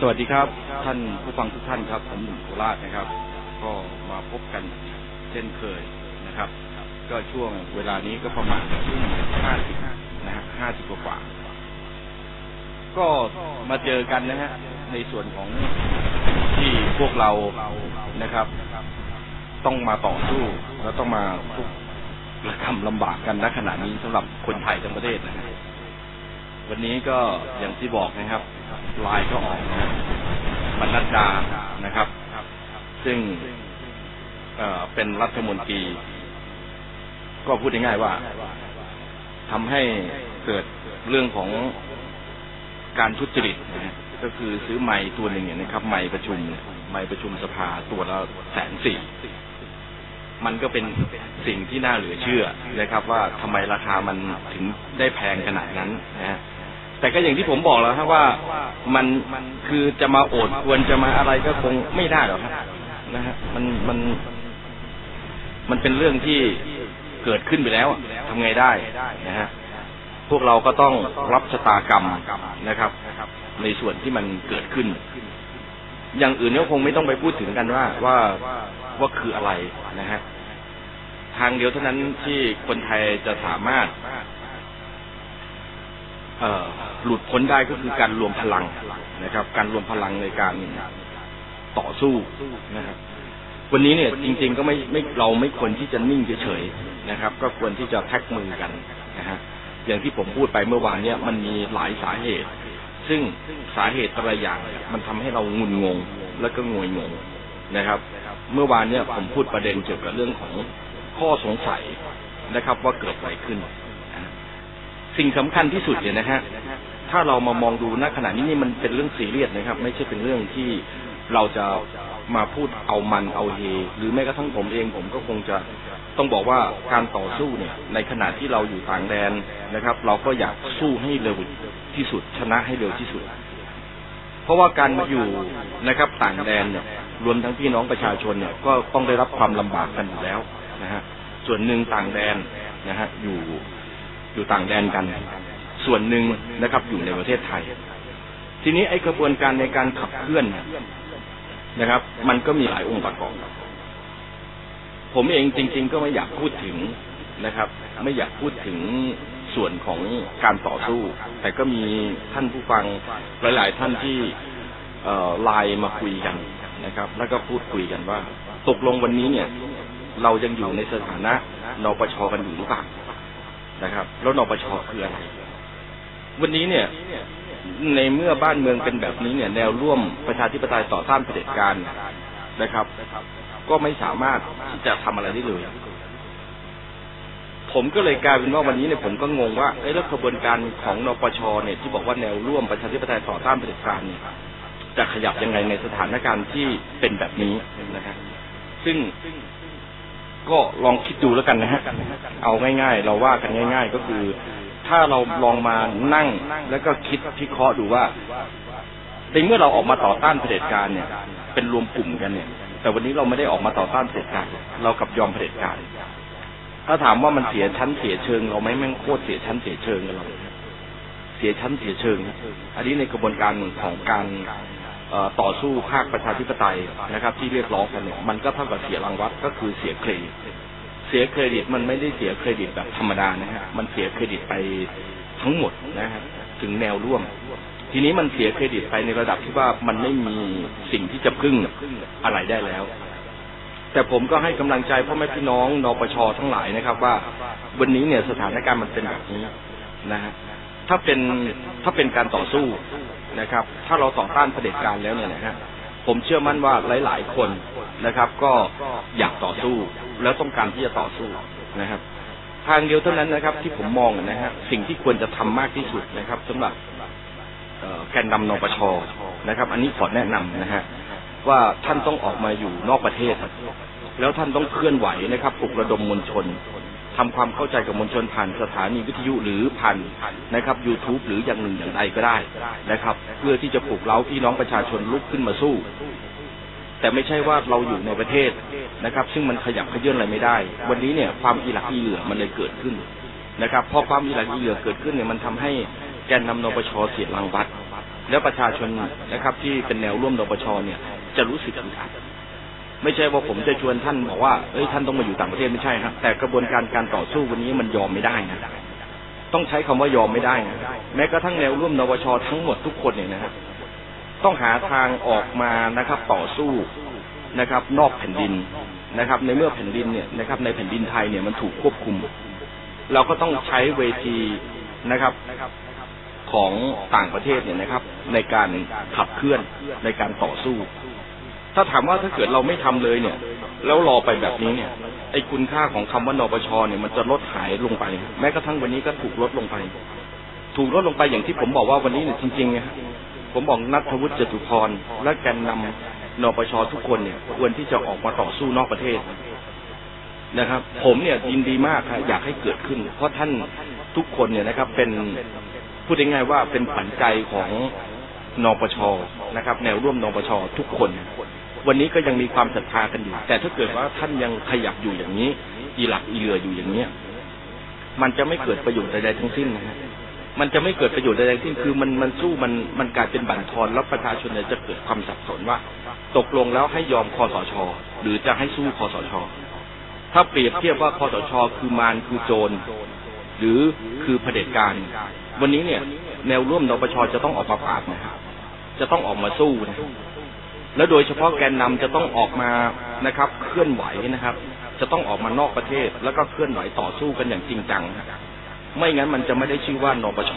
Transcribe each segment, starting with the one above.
สวัสดีครับ ท่านผู้ฟังทุกท่านครับ ผมหนุ่มโคราชนะครับ ก็มาพบกันเช่นเคยนะครับ ก็ช่วงเวลานี้ก็ประมาณทุ่มห้าสิบนะฮะห้าสิบกว่าก็มาเจอกันนะฮะในส่วนของที่พวกเรานะครับ ต้องมาต่อสู้แล้วต้องมาทุกระกำลำบากกันณขณะนี้สำหรับคนไทยทั้งประเทศนะฮะวันนี้ก็อย่างที่บอกนะครับ ลายก็ออกนะบรรณดานะครับ ซึ่งเอ่อเป็นรัฐมนตรี ก็พูดง่ายๆว่าทำให้เกิดเรื่องของการทุจริตนะก็คือซื้อไม้ตัวหนึ่งเนี่ยนะครับ ไม้ประชุมไม้ประชุมสภาตัวละแสนสี่มันก็เป็นสิ่งที่น่าเหลือเชื่อนะครับ ว่าทำไมราคามันถึงได้แพงขนาดนั้นนะฮะ แต่ก็อย่างที่ผมบอกแล้วครับว่ามันคือจะมาโอดควรจะมาอะไรก็คงไม่ได้หรอกครับนะฮะมันมันมันเป็นเรื่องที่เกิดขึ้นไปแล้วอะทำไงได้นะฮะพวกเราก็ต้องรับชะตากรรมนะครับ ในส่วนที่มันเกิดขึ้น อย่างอื่นเนี่ยคงไม่ต้องไปพูดถึงกันว่าว่าว่าคืออะไรนะฮะทางเดียวเท่านั้นที่คนไทยจะสามารถ หลุดพ้นได้ก็คือการรวมพลังนะครับ การรวมพลังในการต่อสู้นะครับวันนี้เนี่ยจริง ๆ ก็ไม่ไม่เราไม่ควรที่จะนิ่งเฉยๆนะครับ ก็ควรที่จะแท็กมือกันนะฮะอย่างที่ผมพูดไปเมื่อวานเนี่ยมันมีหลายสาเหตุ ซึ่งสาเหตุแต่ละอย่างมันทำให้เรางุนงง แล้วก็งวยงงนะครับ เมื่อวานเนี่ยผมพูดประเด็นเกี่ยวกับเรื่องของข้อสงสัยนะครับ ว่าเกิดอะไรขึ้น สิ่งสำคัญที่สุดเนี่ยนะฮะถ้าเรามามองดูณขณะนี้นี่มันเป็นเรื่องซีเรียสนะครับ ไม่ใช่เป็นเรื่องที่เราจะมาพูดเอามันเอาเฮ หรือแม้กระทั่งผมเองผมก็คงจะต้องบอกว่าการต่อสู้เนี่ย ในขณะที่เราอยู่ต่างแดนนะครับ เราก็อยากสู้ให้เร็วที่สุด ชนะให้เร็วที่สุด เพราะว่าการมาอยู่นะครับ ต่างแดนเนี่ยรวมทั้งพี่น้องประชาชนเนี่ยก็ต้องได้รับความลำบากกันอยู่แล้วนะฮะส่วนหนึ่งต่างแดนนะฮะอยู่ อยู่ต่างแดนกัน ส่วนหนึ่งนะครับ อยู่ในประเทศไทย ทีนี้ไอ้กระบวนการในการขับเคลื่อนนะครับ มันก็มีหลายองค์ประกอบผมเองจริง ๆ ก็ไม่อยากพูดถึงนะครับ ไม่อยากพูดถึงส่วนของการต่อสู้ แต่ก็มีท่านผู้ฟังหลาย ๆ ท่านที่ไลน์มาคุยกันนะครับ แล้วก็พูดคุยกันว่า ตกลงวันนี้เนี่ย เรายังอยู่ในสถานะนปชกันอยู่หรือเปล่า นะครับแล้วนปชคืออะไรวันนี้เนี่ย ในเมื่อบ้านเมืองเป็นแบบนี้เนี่ย แนวร่วมประชาธิปไตยต่อต้านเผด็จการนะครับ ก็ไม่สามารถที่จะทำอะไรได้เลย ผมก็เลยกลายเป็นว่าวันนี้เนี่ยผมก็งงว่าเอ้แล้วกระบวนการของนปชเนี่ยที่บอกว่าแนวร่วมประชาธิปไตยต่อต้านเผด็จการเนี่ยจะขยับยังไงในสถานการณ์ที่เป็นแบบนี้นะครับซึ่ง ก็ลองคิดดูแล้วกันนะฮะเอาง่าย ๆ เราว่ากันง่าย ๆ ก็คือ ถ้าเราลองมานั่งแล้วก็คิดพิเคราะห์ดูว่าในเมื่อเราออกมาต่อต้านเผด็จการเนี่ย เป็นรวมกลุ่มกันเนี่ย แต่วันนี้เราไม่ได้ออกมาต่อต้านเผด็จการเรากับยอมเผด็จการถ้าถามว่ามันเสียชั้นเสียเชิง เราไหมแม่งโคตรเสียชั้นเสียเชิงกันเราเสียชั้นเสียเชิง อันนี้ในกระบวนการของการ ต่อสู้ภาคประชาธิปไตยนะครับ ที่เรียกร้องกันเนี่ยมันก็เท่ากับเสียรางวัลก็คือเสียเครดิตเสียเครดิตมันไม่ได้เสียเครดิตแบบธรรมดานะฮะมันเสียเครดิตไปทั้งหมดนะฮะถึงแนวร่วม ทีนี้มันเสียเครดิตไปในระดับที่ว่ามันไม่มีสิ่งที่จะพึ่งอะไรได้แล้ว แต่ผมก็ให้กำลังใจพ่อแม่พี่น้องนปชทั้งหลายนะครับ ว่าวันนี้เนี่ยสถานการณ์มันเป็นแบบนี้นะฮะ ถ้าเป็นถ้าเป็นการต่อสู้นะครับ ถ้าเราต่อต้านเผด็จการแล้วเนี่ยนะฮะผมเชื่อมั่นว่าหลาย ๆ คนนะครับ ก็อยากต่อสู้แล้วต้องการที่จะต่อสู้นะครับ ทางเดียวเท่านั้นนะครับ ที่ผมมองนะฮะสิ่งที่ควรจะทำมากที่สุดนะครับสำหรับแกนนำนปชนะครับ อันนี้ขอแนะนำนะฮะว่าท่านต้องออกมาอยู่นอกประเทศ แล้วท่านต้องเคลื่อนไหวนะครับปลุกระดมมวลชน ทำความเข้าใจกับมวลชนผ่านสถานีวิทยุหรือผ่านนะครับ YouTube หรืออย่างหนึ่งอย่างใดก็ได้นะครับ เพื่อที่จะปลุกเร้าพี่น้องประชาชนลุกขึ้นมาสู้ แต่ไม่ใช่ว่าเราอยู่ในประเทศนะครับ ซึ่งมันขยับขยื่นอะไรไม่ได้ วันนี้เนี่ยความอีหลักอีเหลือมันเลยเกิดขึ้นนะครับพอความอีหลักอีเหลือเกิดขึ้นเนี่ยมันทำให้แกนนำนปชเสียรางวัลแล้วประชาชนนะครับ ที่เป็นแนวร่วมนปชเนี่ยจะรู้สึกอึดอัด ไม่ใช่ว่าผมจะชวนท่านบอกว่าเอ้ยท่านต้องมาอยู่ต่างประเทศไม่ใช่ครับแต่กระบวนการการต่อสู้วันนี้มันยอมไม่ได้นะต้องใช้คำว่ายอมไม่ได้นะแม้กระทั่งแนวร่วมนปชทั้งหมดทุกคนเนี่ยนะต้องหาทางออกมานะครับ ต่อสู้นะครับ นอกแผ่นดินนะครับ ในเมื่อแผ่นดินเนี่ยนะครับ ในแผ่นดินไทยเนี่ยมันถูกควบคุม เราก็ต้องใช้เวทีนะครับของต่างประเทศเนี่ยนะครับ ในการขับเคลื่อนในการต่อสู้ ถ้าถามว่าถ้าเกิดเราไม่ทำเลยเนี่ย แล้วรอไปแบบนี้เนี่ย ไอ้คุณค่าของคำว่านปชเนี่ยมันจะลดหายลงไป แม้กระทั่งวันนี้ก็ถูกลดลงไป ถูกลดลงไปอย่างที่ผมบอกว่าวันนี้เนี่ยจริงๆเนี่ยผมบอกนัทวุฒิจตุพรและแกนนำนปชทุกคนเนี่ยควรที่จะออกมาต่อสู้นอกประเทศนะครับ ผมเนี่ยยินดีมากครับอยากให้เกิดขึ้น เพราะท่านทุกคนเนี่ยนะครับ เป็นพูดง่ายๆว่าเป็นขวัญใจของนปชนะครับ แนวร่วมนปชทุกคน วันนี้ก็ยังมีความศรัทธากันอยู่แต่ถ้าเกิดว่าท่านยังขยับอยู่อย่างนี้ อีหลักอีเหลืออยู่อย่างเนี้ยมันจะไม่เกิดประโยชน์ใดๆทั้งสิ้นนะฮะมันจะไม่เกิดประโยชน์ใดๆทั้งสิ้นคือมันมันสู้มันมันกลายเป็นบั่นทอนแล้วประชาชนเนี่ยจะเกิดความสับสนว่า ตกลงแล้วให้ยอมคอสช หรือจะให้สู้คอสช ถ้าเปรียบเทียบว่าคอสช คือมารคือโจรหรือคือเผด็จการ วันนี้เนี่ย แนวร่วมนปชจะต้องออกมาปราบนะครับจะต้องออกมาสู้นะ และโดยเฉพาะแกนนำจะต้องออกมานะครับ เคลื่อนไหวนะครับ จะต้องออกมานอกประเทศ แล้วก็เคลื่อนไหวต่อสู้กันอย่างจริงจังไม่งั้นมันจะไม่ได้ชื่อว่านปช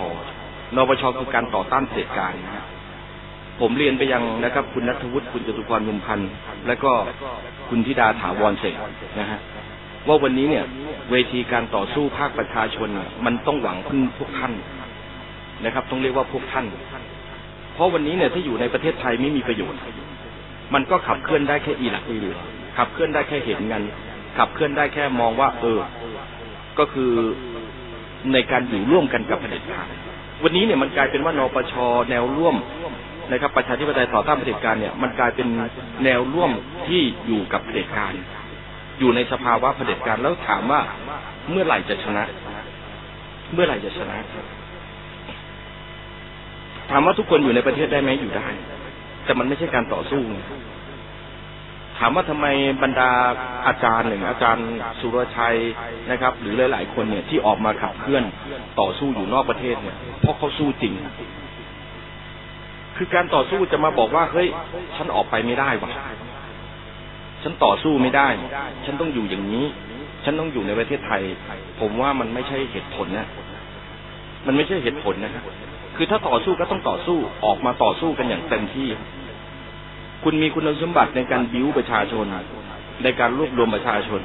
นปชคือการต่อต้านเผด็จการนะผมเรียนไปยังนะครับ คุณนัทวุฒิคุณจตุพรมุมพันธ์และก็คุณธิดาถาวรเสกนะฮะว่าวันนี้เนี่ย เวทีการต่อสู้ภาคประชาชนมันต้องหวังพึ่งพวกท่านนะครับ ต้องเรียกว่าพวกท่าน เพราะวันนี้เนี่ยถ้าอยู่ในประเทศไทยไม่มีประโยชน์ มันก็ขับเคลื่อนได้แค่อีหลักอีเหลือขับเคลื่อนได้แค่เห็นกัน ขับเคลื่อนได้แค่มองว่า เออ ก็คือในการอยู่ร่วมกันกับเผด็จการวันนี้เนี่ยมันกลายเป็นว่านปชแนวร่วมนะครับประชาธิปไตยต่อต้านเผด็จการเนี่ยมันกลายเป็นแนวร่วมที่อยู่กับเผด็จการ อยู่ในสภาวะเผด็จการแล้วถามว่าเมื่อไหร่จะชนะ เมื่อไหร่จะชนะ ถามว่าทุกคนอยู่ในประเทศได้ไหมอยู่ได้ แต่มันไม่ใช่การต่อสู้ถามว่าทำไมบรรดาอาจารย์หนึ่งอาจารย์สุรชัยนะครับ หรือหลาย ๆ คนเนี่ยที่ออกมาขับเคลื่อนต่อสู้อยู่นอกประเทศเนี่ยเพราะเขาสู้จริง คือการต่อสู้จะมาบอกว่าเฮ้ยฉันออกไปไม่ได้วะฉันต่อสู้ไม่ได้ ฉันต้องอยู่อย่างนี้ ฉันต้องอยู่ในประเทศไทย ผมว่ามันไม่ใช่เหตุผลนะ มันไม่ใช่เหตุผลนะครับ คือถ้าต่อสู้ก็ต้องต่อสู้ออกมาต่อสู้กันอย่างเต็มที่ คุณมีคุณสมบัติในการบิ้วประชาชน ในการรวบรวมประชาชน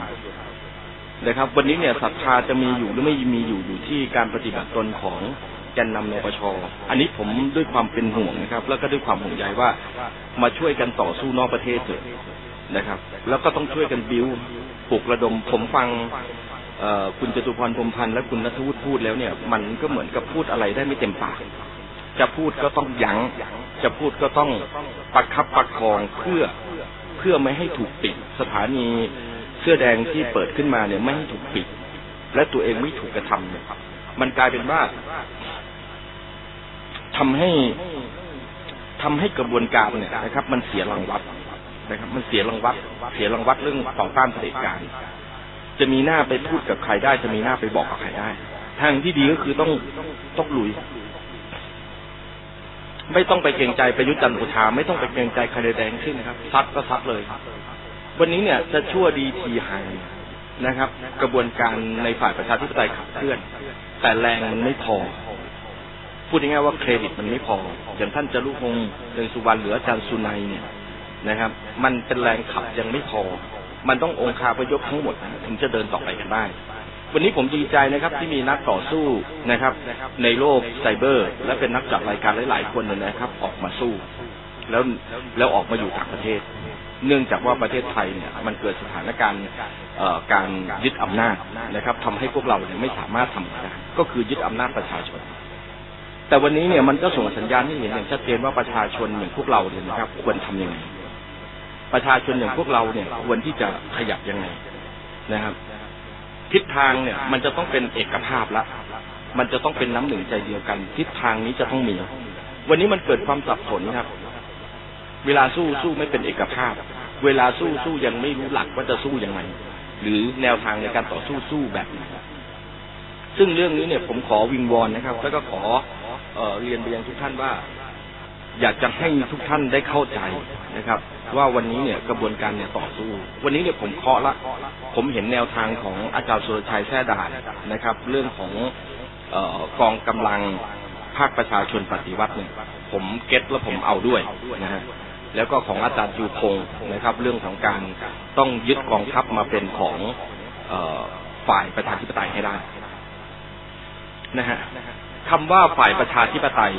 นะครับ วันนี้เนี่ยศรัทธาจะมีอยู่หรือไม่มีอยู่อยู่ที่การปฏิบัติตนของแกนนำนปชอันนี้ผมด้วยความเป็นห่วงนะครับ แล้วก็ด้วยความห่วงใยว่ามาช่วยกันต่อสู้นอกประเทศเถอะนะครับ แล้วก็ต้องช่วยกันบิ้วปลุกระดมผมฟัง คุณจตุพรพรมพันธ์และคุณนัทวุฒิพูดแล้วเนี่ย มันก็เหมือนกับพูดอะไรได้ไม่เต็มปากจะพูดก็ต้องยัง้งจะพูดก็ต้องประคับประคองเพื่อเพื่อไม่ให้ถูกปิด สถานีเสื้อแดงที่เปิดขึ้นมาเนี่ยไม่ให้ถูกปิด และตัวเองไม่ถูกกระทำเนี่ยมันกลายเป็นว่าทำให้ทำให้กระบวนการเนี่ยนะครับ มันเสียรางวัดนะครับ มันเสียรางวัดเสียรางวัดเรื่องต่อต้านเผด็จการ จะมีหน้าไปพูดกับใครได้ จะมีหน้าไปบอกกับใครได้ ทางที่ดีก็คือต้องต้องลุย ไม่ต้องไปเกรงใจประยุทธ์จันทร์โอชา ไม่ต้องไปเกรงใจใครแดงขึ้นนะครับซัดก็ซัดเลย วันนี้เนี่ย จะชั่วดีทีหายนะครับ กระบวนการในฝ่ายประชาธิปไตยขับเคลื่อน แต่แรงมันไม่พอ พูดง่ายๆว่าเครดิตมันไม่พอ อย่างท่านจารุพงศ์เรืองสุวรรณหรืออาจารย์สุนัยเนี่ยนะครับ มันเป็นแรงขับยังไม่พอ มันต้ององคาพยพทั้งหมดถึงจะเดินต่อไปกันได้วันนี้ผมดีใจนะครับที่มีนักต่อสู้นะครับ ในโลกไซเบอร์ และเป็นนักจัดรายการหลาย ๆ คนเนี่ยนะครับ ออกมาสู้ แล้วแล้วออกมาอยู่ต่างประเทศ เนื่องจากว่าประเทศไทยเนี่ย มันเกิดสถานการณ์การยึดอำนาจนะครับทำให้พวกเราเนี่ยไม่สามารถทำได้ก็คือยึดอำนาจประชาชน แต่วันนี้เนี่ยมันก็ส่งสัญญาณให้เห็นอย่างชัดเจนว่าประชาชนอย่างพวกเราเนี่ยนะครับ ควรทำยังไง ประชาชนอย่างพวกเราเนี่ยควรที่จะขยับยังไงนะครับ ทิศทางเนี่ย มันจะต้องเป็นเอกภาพละมันจะต้องเป็นน้ำหนึ่งใจเดียวกัน ทิศทางนี้จะต้องมี วันนี้มันเกิดความสับสนครับ เวลาสู้สู้ไม่เป็นเอกภาพ เวลาสู้สู้ยังไม่รู้หลักว่าจะสู้ยังไง หรือแนวทางในการต่อสู้สู้แบบไหนซึ่งเรื่องนี้เนี่ยผมขอวิงวอนนะครับ แล้วก็ขอเออเรียนไปยังทุกท่านว่า อยากจะให้ทุกท่านได้เข้าใจนะครับ ว่าวันนี้เนี่ยกระบวนการเนี่ยต่อสู้ วันนี้เนี่ยผมเคาะละ ผมเห็นแนวทางของอาจารย์สุรชัยแท้ด่านนะครับ เรื่องของออกองกำลังภาคประชาชนปฏิวัติเนี่ยผมเก็ตและผมเอาด้วยนะฮะแล้วก็ของอาจารย์ยูพงศ์นะครับ เรื่องของการต้องยึดกองทัพมาเป็นของออฝ่ายประชาธิปไตยให้ได้นะฮะคำว่าฝ่ายประชาธิปไตย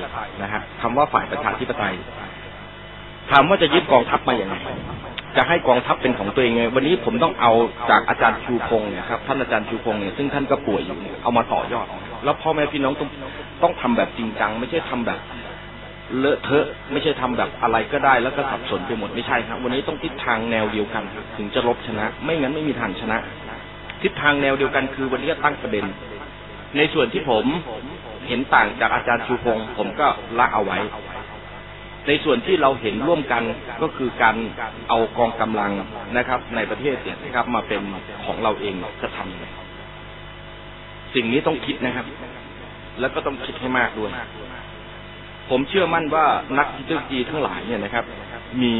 นะฮะคำว่าฝ่ายประชาธิปไตย ถามว่าจะยึดกองทัพมาอย่างไรจะให้กองทัพเป็นของตัวเองไงวันนี้ผมต้องเอาจากอาจารย์ชูพงศ์นี่ยครับท่านอาจารย์ชูพงศ์เนี่ยซึ่งท่านก็ป่วยอยู่เนี่ยเอามาต่อยอด แล้วพ่อแม่พี่น้องต้องต้องทำแบบจริงจัง ไม่ใช่ทำแบบเลอะเทอะ ไม่ใช่ทำแบบอะไรก็ได้แล้วก็สับสนไปหมดไม่ใช่ครับวันนี้ต้องทิศทางแนวเดียวกัน ถึงจะลบชนะ ไม่งั้นไม่มีทางชนะ ทิศทางแนวเดียวกันคือวันนี้ตั้งประเด็น ในส่วนที่ผมเห็นต่างจากอาจารย์ชูพงศ์ผมก็ละเอาไว้ ในส่วนที่เราเห็นร่วมกันก็คือการเอากองกำลังนะครับ ในประเทศเนี่ยนะครับมาเป็นของเราเองจะทำยังไงสิ่งนี้ต้องคิดนะครับ แล้วก็ต้องคิดให้มากด้วย ผมเชื่อมั่นว่านักเทคโนโลยีทั้งหลายเนี่ยนะครับ มี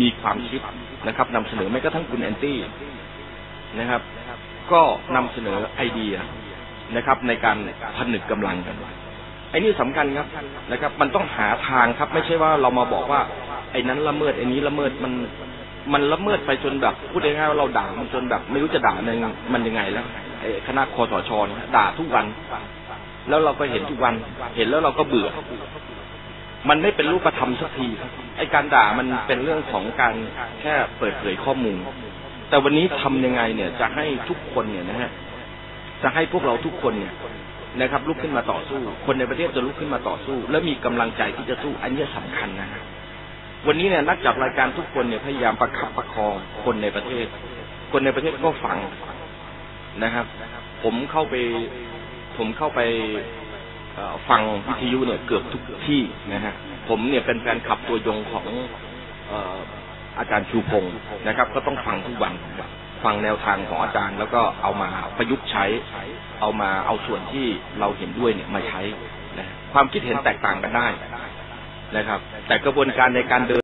มีความคิดนะครับนำเสนอไม่ก็ทั้งคุณแอนตี้นะครับ ก็นำเสนอไอเดียนะครับ ในการผนึกกำลังกัน ไอ้นี่สำคัญครับนะครับ มันต้องหาทางครับ ไม่ใช่ว่าเรามาบอกว่า ไอ้นั้นละเมิดไอ้นี้ละเมิดมัน มันละเมิดไปจนแบบพูดง่ายๆว่าเราด่ามันจนแบบ ไม่รู้จะด่ามันมันยังไงแล้วไอ้คณะคอสชด่าทุกวัน แล้วเราก็เห็นทุกวัน เห็นแล้วเราก็เบื่อ มันไม่เป็นรูปธรรมสักทีไอ้การด่ามันเป็นเรื่องของการแค่เปิดเผยข้อมูล แต่วันนี้ทำยังไงเนี่ย จะให้ทุกคนเนี่ยนะฮะจะให้พวกเราทุกคนเนี่ย นะครับ ลุกขึ้นมาต่อสู้ คนในประเทศจะลุกขึ้นมาต่อสู้ และมีกำลังใจที่จะสู้ อันนี้สำคัญนะวันนี้เนี่ยนักจัดรายการทุกคนเนี่ยพยายามประคับประคองคนในประเทศ คนในประเทศก็ฟังนะครับ ผมเข้าไป ผมเข้าไปฟังวิทยุเนี่ยเกือบทุกที่นะฮะผมเนี่ยเป็นแฟนขับตัวยงของอาจารย์ชูพงศ์นะครับ ก็ต้องฟังทุกวัน ฟังแนวทางของอาจารย์ แล้วก็เอามาประยุกต์ใช้ เอามาเอาส่วนที่เราเห็นด้วยเนี่ยมาใช้นะความคิดเห็นแตกต่างกันได้นะครับ แต่กระบวนการในการเดิน